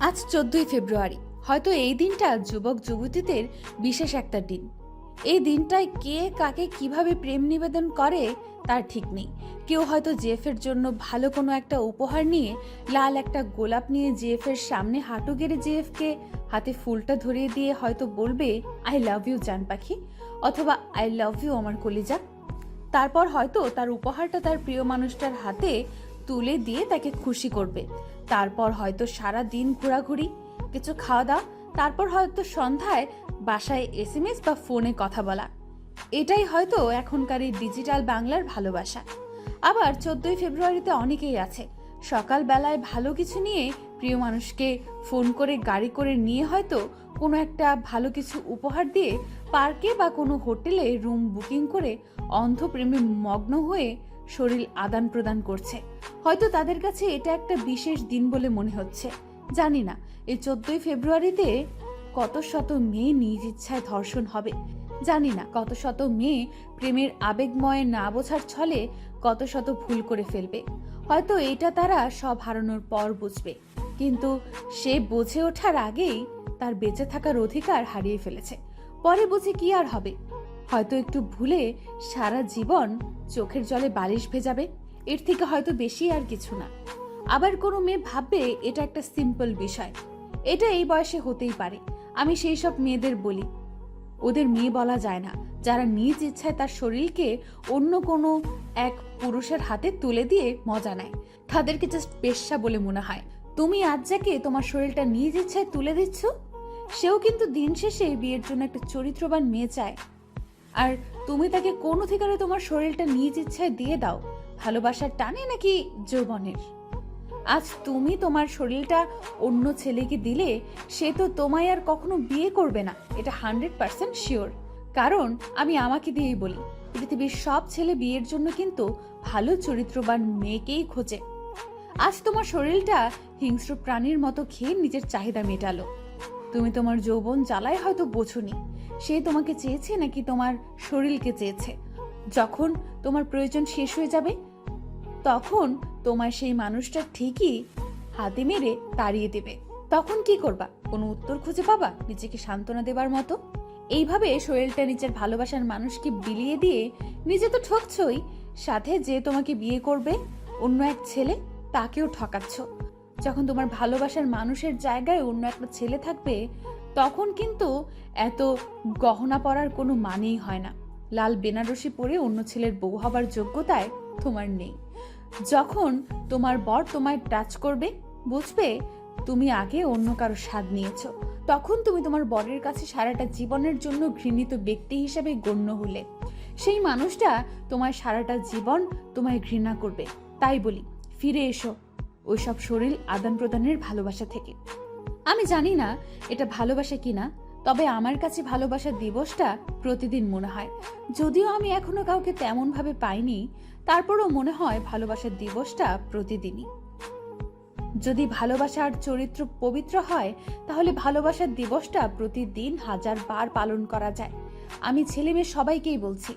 আজ চোদ্দই ফেব্রুয়ারি। হয়তো এই দিনটা যুবক যুবতীদের বিশেষ একটা দিন। এই দিনটায় কে কাকে কীভাবে প্রেম নিবেদন করে তার ঠিক নেই। কেউ হয়তো জেফের জন্য ভালো কোনো একটা উপহার নিয়ে লাল একটা গোলাপ নিয়ে জেফের সামনে হাঁটু গেড়ে জেফকে হাতে ফুলটা ধরিয়ে দিয়ে হয়তো বলবে, আই লাভ ইউ জান পাখি, অথবা, আই লাভ ইউ আমার কলিজা। তারপর হয়তো তার উপহারটা তার প্রিয় মানুষটার হাতে তুলে দিয়ে তাকে খুশি করবে। তারপর হয়তো সারা দিন ঘোরাঘুরি, কিছু খাওয়া দাওয়া তারপর হয়তো সন্ধ্যায় বাসায় এসএমএস বা ফোনে কথা বলা। এটাই হয়তো এখনকার এই ডিজিটাল বাংলার ভালোবাসা। আবার চোদ্দই ফেব্রুয়ারিতে অনেকেই আছে। সকালবেলায় ভালো কিছু নিয়ে প্রিয় মানুষকে ফোন করে, গাড়ি করে নিয়ে হয়তো কোনো একটা ভালো কিছু উপহার দিয়ে পার্কে বা কোনো হোটেলে রুম বুকিং করে অন্ধপ্রেমে মগ্ন হয়ে শরীর আদান প্রদান করছে। হয়তো তাদের কাছে এটা একটা বিশেষ দিন বলে মনে হচ্ছে। জানি না, এই চোদ্দই ফেব্রুয়ারিতে কত শত মেয়ে নিজ ইচ্ছায় ধর্ষণ হবে। জানি না, কত শত মেয়ে প্রেমের আবেগময় না বোঝার ছলে কত শত ভুল করে ফেলবে। হয়তো এটা তারা সব হারানোর পর বুঝবে। কিন্তু সে বুঝে ওঠার আগেই তার বেঁচে থাকার অধিকার হারিয়ে ফেলেছে। পরে বুঝে কি আর হবে? হয়তো একটু ভুলে সারা জীবন চোখের জলে বালিশ ভেজাবে, এর থেকে হয়তো বেশি আর কিছু না। আবার কোনো মেয়ে ভাববে এটা একটা সিম্পল বিষয়। এটা এই বয়সে হতেই পারে। আমি সেই সব মেয়েদের বলি। ওদের মেয়ে বলা যায় না। যারা নিজ ইচ্ছায় তার শরীরকে অন্য কোনো এক পুরুষের হাতে তুলে দিয়ে মজা নেয়। তাদেরকে জাস্ট পেশা বলে মনে হয়। তুমি আজ যাকে তোমার শরীরটা নিজ ইচ্ছায় তুলে দিচ্ছ, সেও কিন্তু দিন শেষে বিয়ের জন্য একটা চরিত্রবান মেয়ে চায়। আর তুমি তাকে কোন অধিকারে তোমার শরীরটা নিজ ইচ্ছায় দিয়ে দাও? ভালোবাসার টানে নাকি যৌবনের? আজ তুমি তোমার শরীরটা অন্য ছেলেকে দিলে সে তো তোমায় আর কখনো বিয়ে করবে না, এটা হান্ড্রেড পার্সেন্ট শিওর। কারণ আমি আমাকে দিয়েই বলি, পৃথিবীর সব ছেলে বিয়ের জন্য কিন্তু ভালো চরিত্রবান মেয়েকেই খোঁজে। আজ তোমার শরীরটা হিংস্র প্রাণীর মতো খেয়ে নিজের চাহিদা মেটালো। তুমি তোমার যৌবন জ্বালায় হয়তো বোঝনি সে তোমাকে চেয়েছে নাকি তোমার শরীরকে চেয়েছে? যখন তোমার প্রয়োজন শেষ হয়ে যাবে, তখন তোমার সেই মানুষটা ঠিকই হাতে মেরে তাড়িয়ে দেবে। তখন কি করবা? কোনো উত্তর খুঁজে পাবা? নিজেকে সান্ত্বনা দেবার মতো? এইভাবে শরীরটা নিজের ভালোবাসার মানুষকে বিলিয়ে দিয়ে নিজে তো ঠকছই, সাথে যে তোমাকে বিয়ে করবে, অন্য এক ছেলে, তাকেও ঠকাচ্ছ। যখন তোমার ভালোবাসার মানুষের জায়গায় অন্য একটা ছেলে থাকবে, তখন কিন্তু এত গহনা পরার কোনো মানেই হয় না। লাল বেনারসি পরে অন্য ছেলের বউ হবার যোগ্যতায় তোমার নেই। যখন তোমার বর তোমায় টাচ করবে, বুঝবে তুমি আগে অন্য কারও স্বাদ নিয়েছ। তখন তুমি তোমার বরের কাছে সারাটা জীবনের জন্য ঘৃণিত ব্যক্তি হিসেবে গণ্য হলে। সেই মানুষটা তোমার সারাটা জীবন তোমায় ঘৃণা করবে। তাই বলি, ফিরে এসো। ওইসব শরীর আদান প্রদানের ভালোবাসা থেকে। আমি জানি না এটা ভালোবাসা কিনা, তবে আমার কাছে ভালোবাসার দিবসটা প্রতিদিন মনে হয়। যদিও আমি এখনও কাউকে তেমন ভাবে পাইনি, তারপরও মনে হয় ভালোবাসার দিবসটা প্রতিদিনই। যদি ভালোবাসা আর চরিত্র পবিত্র হয়, তাহলে ভালোবাসার দিবসটা প্রতিদিন হাজার বার পালন করা যায়। আমি ছেলে মেয়ে সবাইকেই বলছি,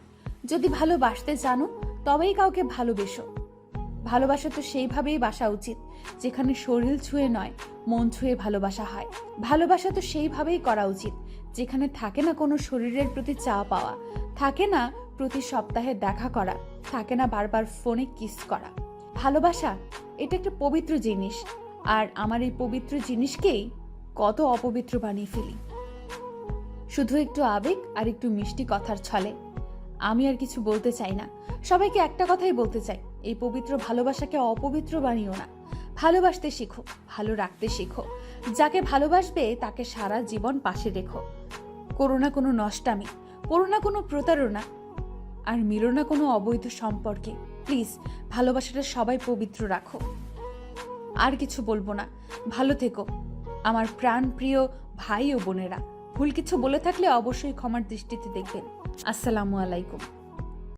যদি ভালোবাসতে জানো, তবেই কাউকে ভালোবেসো। ভালোবাসা তো সেইভাবেই বাসা উচিত, যেখানে শরীর ছুঁয়ে নয়, মন ছুঁয়ে ভালোবাসা হয়। ভালোবাসা তো সেইভাবেই করা উচিত, যেখানে থাকে না কোনো শরীরের প্রতি চা পাওয়া, থাকে না প্রতি সপ্তাহে দেখা করা, থাকে না বারবার ফোনে কিস করা। ভালোবাসা, এটা একটা পবিত্র জিনিস, আর আমার এই পবিত্র জিনিসকেই কত অপবিত্র বানিয়ে ফেলি। শুধু একটু আবেগ আর একটু মিষ্টি কথার ছলে। আমি আর কিছু বলতে চাই না। সবাইকে একটা কথাই বলতে চাই এই পবিত্র ভালোবাসাকে অপবিত্র বানিও না। ভালোবাসতে শেখো, ভালো রাখতে শেখো। যাকে ভালোবাসবে, তাকে সারা জীবন পাশে রেখো। করো না কোনো নষ্টামি, করো না কোনো প্রতারণা, আর মিলো না কোনো অবৈধ সম্পর্কে। প্লিজ, ভালোবাসাটা সবাই পবিত্র রাখো। আর কিছু বলব না। ভালো থেকো, আমার প্রাণ প্রিয় ভাই ও বোনেরা। ভুল কিছু বলে থাকলে অবশ্যই ক্ষমার দৃষ্টিতে দেখবেন। আসসালামু আলাইকুম।